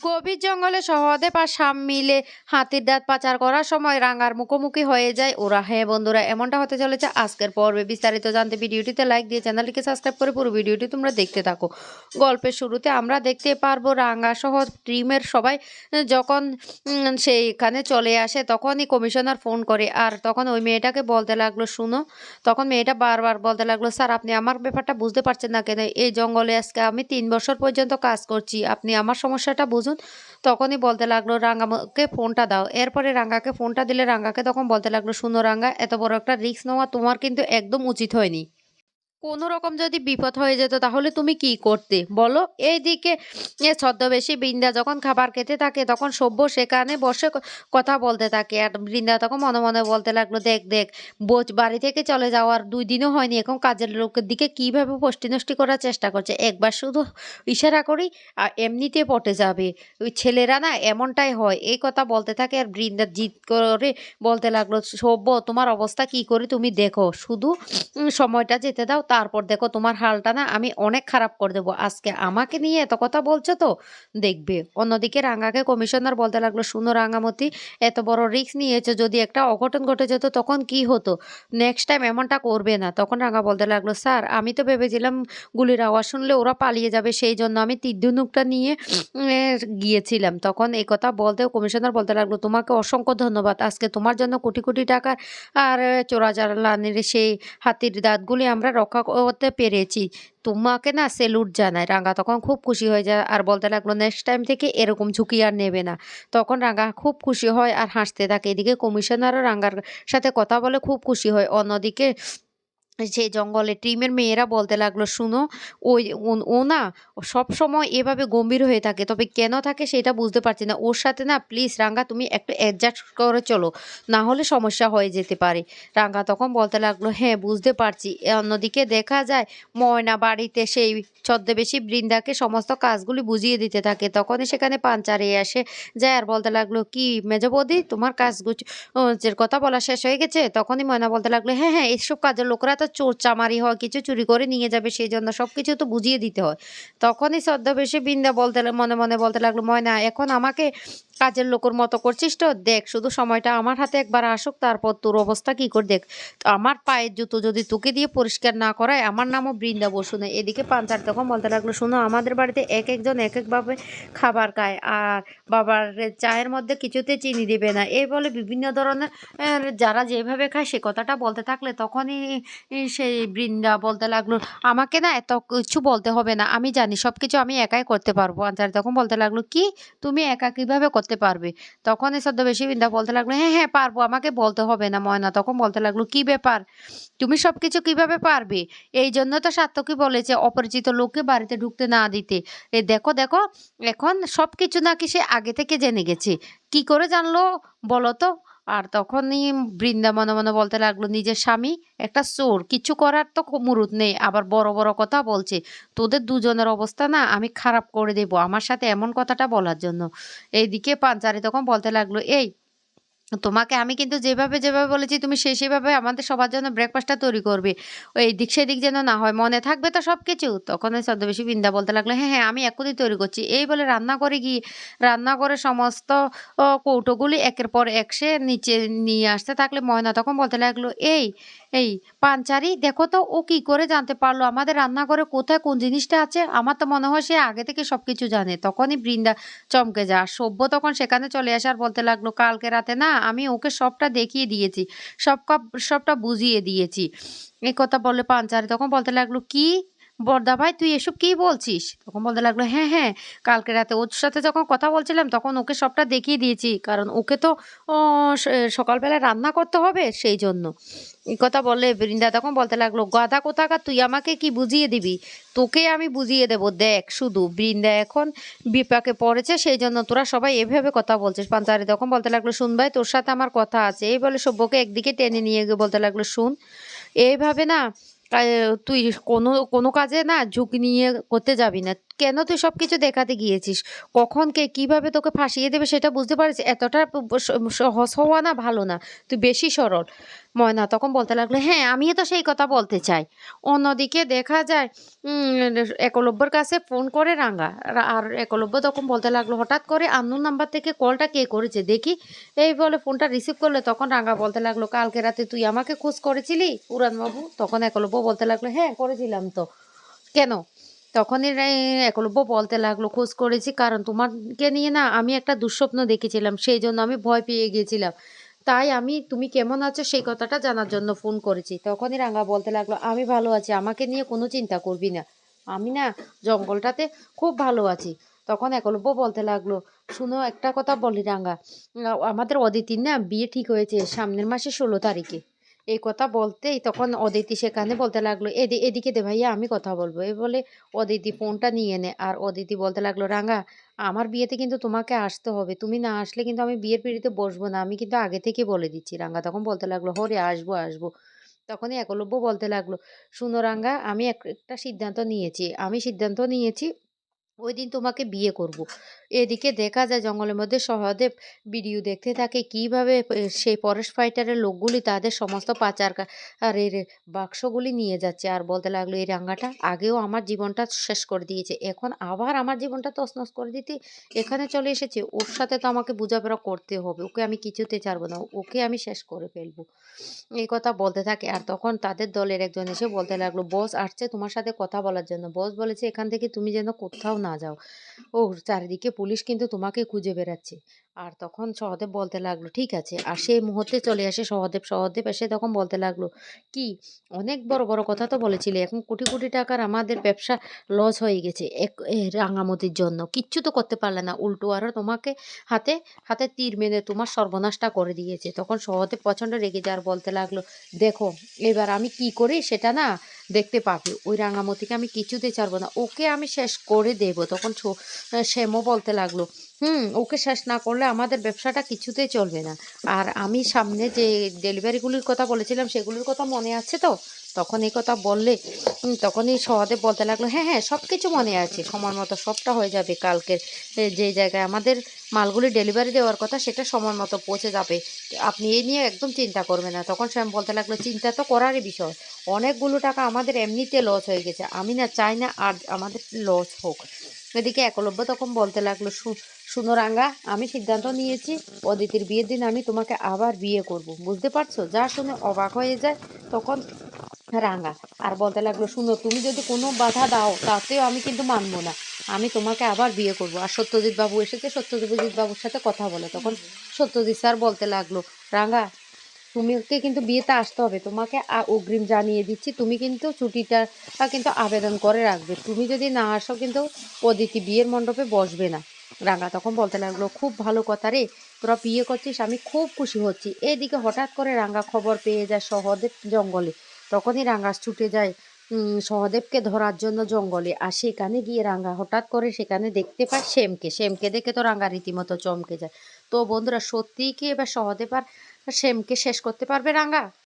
গভীর জঙ্গলে সহদেব আর শাম মিলে হাতির দাঁত পাচার করার সময় রাঙার মুখোমুখি হয়ে যায় ওরা। হ্যাঁ বন্ধুরা, এমনটা হতে চলেছে আজকের পর্বে। বিস্তারিত জানতে ভিডিওটিতে লাইক দিয়ে চ্যানেলটিকে সাবস্ক্রাইব করে পুরো ভিডিওটি তোমরা দেখতে থাকো। গল্পের শুরুতে আমরা দেখতে পারব রাঙা সহ টিমের সবাই যখন সেইখানে চলে আসে তখনই কমিশনার ফোন করে আর তখন ওই মেয়েটাকে বলতে লাগল, শুনো, তখন মেয়েটা বারবার বলতে লাগল, স্যার, আপনি আমার ব্যাপারটা বুঝতে পারছেন না কেন? এই জঙ্গলে আজকে আমি তিন বছর পর্যন্ত কাজ করছি। আপনি আমার সমস্যাটা বুঝুন। তখনই বলতে লাগল, রাঙ্গাকে ফোনটা দাও। এরপরে রাঙ্গাকে ফোনটা দিলে রাঙ্গাকে তখন বলতে লাগল, শুনো রাঙ্গা, এত বড় একটা রিস্ক নেওয়া তোমার কিন্তু একদম উচিত হয়নি। কোনো রকম যদি বিপদ হয়ে যেত, তাহলে তুমি কি করতে? বলো। এইদিকে ছদ্মবেশী বৃন্দা যখন খাবার খেতে থাকে, তখন সভ্য সেখানে বসে কথা বলতে থাকে। আর বৃন্দা তখন মনে মনে বলতে লাগল, দেখ দেখ বোঝ বাড়ি থেকে চলে যাওয়ার দুই দিনও হয়নি। এখন কাজের লোকের দিকে কীভাবে নষ্টি করার চেষ্টা করছে? একবার শুধু ইশারা করি, আর এমনিতে পটে যাবে। ওই ছেলেরা না এমনটাই হয়। এই কথা বলতে থাকে, আর বৃন্দা জিদ করে বলতে লাগল, সভ্য, তোমার অবস্থা কি করে তুমি দেখো। শুধু সময়টা যেতে দাও তারপর দেখো তোমার হালটা না আমি অনেক খারাপ করে দেবো। আজকে আমাকে নিয়ে এত কথা বলছো তো? দেখবে। অন্যদিকে রাঙ্গাকে কমিশনার বলতে লাগল, শুনো রাঙ্গামতি, এত বড় রিস্ক নিয়েছো, যদি একটা অঘটন ঘটে যেত তখন কি হতো? নেক্সট টাইম এমনটা করবে না। তখন রাঙ্গা বলতে লাগল, স্যার, আমি তো ভেবেছিলাম গুলির আওয়াজ শুনলে ওরা পালিয়ে যাবে, সেই জন্য আমি তীর্ধনুকটা নিয়ে গিয়েছিলাম। তখন এই কথা বলতেও কমিশনার বলতে লাগল, তোমাকে অসংখ্য ধন্যবাদ। আজকে তোমার জন্য কোটি কোটি টাকার আর চোরা চোরাচালানের সেই হাতির দাঁতগুলি আমরা রক্ষা করতে পেরেছি। তোমাকে না সেলুট জানায় রাঙ্গা তখন খুব খুশি হয়ে যায় আর বলতে লাগল নেক্সট টাইম থেকে এরকম ঝুঁকি আর নেবে না। তখন রাঙ্গা খুব খুশি হয় আর হাসতে থাকে। এদিকে কমিশনারও রাঙ্গার সাথে কথা বলে খুব খুশি হয়। অন্যদিকে সেই জঙ্গলে টিমের মেয়েরা বলতে লাগল, শুনো, ওই ও- না সব সময় এভাবে গম্ভীর হয়ে থাকে, তবে কেন থাকে সেটা বুঝতে পারছি না। ওর সাথে না প্লিজ রাঙ্গা, তুমি একটু অ্যাডজাস্ট করে চলো, না হলে সমস্যা হয়ে যেতে পারে। রাঙ্গা তখন বলতে লাগল হ্যাঁ বুঝতে পারছি। অন্যদিকে দেখা যায়, ময়না বাড়িতে সেই ছদ্মবেশী বৃন্দাকে সমস্ত কাজগুলি বুঝিয়ে দিতে থাকে। তখনই সেখানে পাঞ্চারে আসে যায় আর বলতে লাগল, কি মেজ বৌদি, তোমার কাজগুলো যে কথা বলা শেষ হয়ে গেছে? তখনই ময়না বলতে লাগল হ্যাঁ হ্যাঁ এইসব কাজের লোকরা তো চোর চামারি হয়, কিছু চুরি করে নিয়ে যাবে সেই জন্য সব কিছু তো বুঝিয়ে দিতে হয়। তখনই ছদ্মবেশী বৃন্দা বলতে মনে মনে বলতে লাগল, ময়না এখন আমাকে কাজের লোকের মতো করছিস তো, দেখ শুধু সময়টা আমার হাতে একবার আসুক, তারপর তোর অবস্থা কি করে দেখ। আমার পায়ের জুতো যদি তোকে দিয়ে পরিষ্কার না করায়, আমার নামও বৃন্দা বসু না এদিকে পাঞ্চার তখন বলতে লাগল শোনো, আমাদের বাড়িতে এক একজন এক একভাবে খাবার খায়, আর বাবার চায়ের মধ্যে কিছুতে চিনি দেবে না। এই বলে বিভিন্ন ধরনের যারা যেভাবে খায় সে কথাটা বলতে থাকলে তখনই সেই বৃন্দা বলতে লাগল আমাকে না এত কিছু বলতে হবে না। আমি জানি সব কিছু আমি একাই করতে পারব। আনসারি তখন বলতে লাগল কি? তুমি একা কীভাবে করতে পারবে। তখন এই বেশি বৃন্দা বলতে লাগল হ্যাঁ হ্যাঁ পারব, আমাকে বলতে হবে না ময়না। তখন বলতে লাগল, কি ব্যাপার? তুমি সব কিছু কীভাবে পারবে? এই জন্য তো সার্থকী বলেছে, অপরিচিত লোককে বাড়িতে ঢুকতে না দিতে। এ দেখো দেখো, এখন সব কিছু নাকি সে আগে থেকে জেনে গেছে। কি করে জানলো বলো তো? আর তখনই বৃন্দাবন মনে মনে বলতে লাগল, নিজের স্বামী, একটা চোর, কিছু করার তো মুরুদ নেই। আবার বড় বড় কথা বলছে, তোদের দুজনের অবস্থা না, আমি খারাপ করে দেব আমার সাথে এমন কথাটা বলার জন্য। এইদিকে পাঞ্চারি তখন বলতে লাগল, এই তোমাকে আমি কিন্তু যেভাবে যেভাবে বলেছি, তুমি সে, সেভাবে আমাদের সবার জন্য ব্রেকফাস্টটা তৈরি করবে। ওই দিক, সেদিক যেন না হয়, মনে থাকবে তো সব কিছু তখন ওই ছদ্মবেশী বিন্দা বলতে লাগল হ্যাঁ হ্যাঁ আমি এখনই তৈরি করছি। এই বলে রান্না করে গিয়ে, রান্না করে সমস্ত কৌটোগুলি একের পর এক সে নিচে নিয়ে আসতে থাকলে ময়না তখন বলতে লাগল, এই এই পাঞ্চারি, দেখো তো ও কি করে জানতে পারল? আমাদের রান্নাঘরে কোথায় কোন জিনিসটা আছে? আমার তো মনে হয় সে আগে থেকে সব কিছু জানে। তখনই বৃন্দা চমকে যা সভ্য তখন সেখানে চলে আসার বলতে লাগল, কালকে রাতে না, আমি ওকে সবটা দেখিয়ে দিয়েছি। সব সবটা বুঝিয়ে দিয়েছি। এই কথা বলে পাঞ্চারি তখন বলতে লাগল, কি? বর্দা ভাই, তুই এসব কি বলছিস? তখন বলতে লাগল হ্যাঁ হ্যাঁ কালকে রাতে ওর সাথে যখন কথা বলছিলাম, তখন ওকে সবটা দেখিয়ে দিয়েছি। কারণ ওকে তো সকালবেলা রান্না করতে হবে সেই জন্য। এই কথা বললে বৃন্দা তখন বলতে লাগল, গাধা কোথাকার, তুই আমাকে কি বুঝিয়ে দিবি? তোকে আমি বুঝিয়ে দেবো, দেখ শুধু। বৃন্দা এখন বিপাকে পড়েছে, সেই জন্য তোরা সবাই এভাবে কথা বলছিস। পাঞ্চারি তখন বলতে লাগল, শুন ভাই, তোর সাথে আমার কথা আছে। এই বলে সভ্যকে একদিকে টেনে নিয়ে গিয়ে বলতে লাগল, শুন, এইভাবে না তুই কোনো কোনো কাজে না ঝুঁকি নিয়ে করতে যাবি না। কেন তুই সব কিছু দেখাতে গিয়েছিস? কখন কে কীভাবে তোকে ফাঁসিয়ে দেবে সেটা বুঝতে পারিস? এতটা সহজ হওয়া না ভালো না। তুই বেশি সরল। ময়না তখন বলতে লাগল হ্যাঁ আমিও তো সেই কথা বলতে চাই। অন্যদিকে দেখা যায় একলব্যর কাছে ফোন করে রাঙ্গা আর একলব্য তখন বলতে লাগল, হঠাৎ করে আন্নুর নাম্বার থেকে কলটা কে করেছে? দেখি। এই বলে ফোনটা রিসিভ করলে তখন রাঙ্গা বলতে লাগল, কালকে রাতে তুই আমাকে খোঁজ করেছিলি? বাবু তখন একলব্য বলতে লাগল হ্যাঁ করেছিলাম তো। কেন? তখনই একলব্য বলতে লাগল খোঁজ করেছি কারণ তোমাকে নিয়ে না আমি একটা দুঃস্বপ্ন দেখেছিলাম সেই জন্য আমি ভয় পেয়ে গিয়েছিলাম তাই আমি তুমি কেমন আছো সেই কথাটা জানার জন্য ফোন করেছি। তখনই রাঙ্গা বলতে লাগল আমি ভালো আছি আমাকে নিয়ে কোনো চিন্তা করবি না। আমি না জঙ্গলটাতে খুব ভালো আছি। তখন একলব্য বলতে লাগল শুনো একটা কথা বলি আহ, আমাদের অদিতির না বিয়ে ঠিক হয়েছে সামনের মাসে ষোলো তারিখে। এই কথা বলতেই তখন অদিতি সেখানে বলতে লাগল, এদি, এদিকে দে ভাইয়া, আমি কথা বলব। এই বলে অদিতি ফোনটা নিয়ে নে, আর অদিতি বলতে লাগল রাঙ্গা আমার বিয়েতে কিন্তু তোমাকে আসতে হবে। তুমি না আসলে কিন্তু আমি বিয়ের পিড়িতে বসবো না। আমি কিন্তু আগে থেকে বলে দিচ্ছি রাঙ্গা তখন বলতে লাগল, হরে, আসব আসব। তখনই একলব্য বলতে লাগল, শুনো রাঙ্গা আমি এক- একটা সিদ্ধান্ত নিয়েছি। আমি সিদ্ধান্ত নিয়েছি, ওই দিন তোমাকে বিয়ে করব। এদিকে দেখা যায় জঙ্গলের মধ্যে সহদেব ভিডিও দেখতে থাকে কীভাবে সেই পরেশ ফাইটারের লোকগুলি তাদের সমস্ত পাচার আর এর বাক্সগুলি নিয়ে যাচ্ছে। আর বলতে লাগল, এই রাঙ্গাটা আগেও আমার জীবনটা শেষ করে দিয়েছে, এখন আবার আমার জীবনটা তছনছ করে দিতে এখানে চলে এসেছে। ওর সাথে তো আমাকে বোঝাপড়া করতে হবে, ওকে আমি কিছুতে ছাড়বো না, ওকে আমি শেষ করে ফেলব। এই কথা বলতে থাকে। আর তখন তাদের দলের একজন এসে বলতে লাগল, বস আসছে তোমার সাথে কথা বলার জন্য। বস বলেছে, এখান থেকে তুমি যেন কোথাও না যাও। ও চারিদিকে পুলিশ কিন্তু তোমাকে খুঁজে বেড়াচ্ছে। আর তখন সহদেব বলতে লাগল, ঠিক আছে। আর সেই মুহূর্তে চলে আসে সহদেব। সহদেব এসে তখন বলতে লাগল, কি? অনেক বড় বড় কথা তো বলেছিলে। এখন কোটি কোটি টাকার আমাদের ব্যবসা লস হয়ে গেছে এক রাঙামতির জন্য। কিচ্ছু তো করতে পারলে না। উল্টো আরও তোমাকে হাতে হাতে তীর মেরে তোমার সর্বনাশটা করে দিয়েছে। তখন সহদেব প্রচণ্ড রেগে যায় আর বলতে লাগল, দেখো, এবার আমি কি করি সেটা না দেখতে পাবে। ওই রাঙামতিকে আমি কিছুতে ছাড়বো না। ওকে আমি শেষ করে দেব। তখন শ্যামও বলতে লাগল হুম, ওকে শেষ না করলে আমাদের ব্যবসাটা কিছুতেই চলবে না। আর আমি সামনে যে ডেলিভারিগুলির কথা বলেছিলাম, সেগুলির কথা মনে আছে তো? তখন এই কথা বললে তখনই সহদেব বলতে লাগল হ্যাঁ হ্যাঁ সব কিছু মনে আছে সময় মতো সবটা হয়ে যাবে কালকের যে জায়গায় আমাদের মালগুলি ডেলিভারি দেওয়ার কথা সেটা সময় মতো পৌঁছে যাবে। আপনি এই নিয়ে একদম চিন্তা করবেন না। তখন শ্যাম বলতে লাগল, চিন্তা তো করারই বিষয়। অনেকগুলো টাকা আমাদের এমনিতে লস হয়ে গেছে। আমি না চাই না আর আমাদের লস হোক। এদিকে একলব্য তখন বলতে লাগল, "শু- শুনো আমি সিদ্ধান্ত নিয়েছি, অদিতির বিয়ের দিন আমি তোমাকে আবার বিয়ে করব। বুঝতে পারছ? যা শুনে অবাক হয়ে যায়, তখন রাঙ্গা আর বলতে লাগল, শুনো, তুমি যদি কোনো বাধা দাও, তাতেও আমি কিন্তু মানবো না। আমি তোমাকে আবার বিয়ে করব। আর সত্যজিৎ বাবু এসেছে, সত্যজিৎ বাবুর সাথে কথা বলে। তখন সত্যজিৎ স্যার বলতে লাগল রাঙ্গা তুমিকে কিন্তু বিয়েতে আসতে হবে। তোমাকে অগ্রিম জানিয়ে দিচ্ছি। তুমি কিন্তু ছুটিটা কিন্তু আবেদন করে রাখবে। তুমি যদি না আসো কিন্তু অদিতি বিয়ের মণ্ডপে বসবে না। রাঙা তখন বলতে লাগল, খুব ভালো কথা রে, তোরা বিয়ে করছিস, আমি খুব খুশি হচ্ছি। এদিকে হঠাৎ করে রাঙা খবর পেয়ে যায় সহদেব জঙ্গলে। তখনই রাঙ্গা ছুটে যায়। সহদেবকে ধরার জন্য জঙ্গলে। আর সেখানে গিয়ে রাঙ্গা হঠাৎ করে সেখানে দেখতে পায় শ্যামকে। শ্যামকে দেখে তো রাঙ্গা রীতিমতো চমকে যায়। তো বন্ধুরা, সত্যিই কি এবার সহদেব আর শ্যামকে শেষ করতে পারবে রাঙ্গা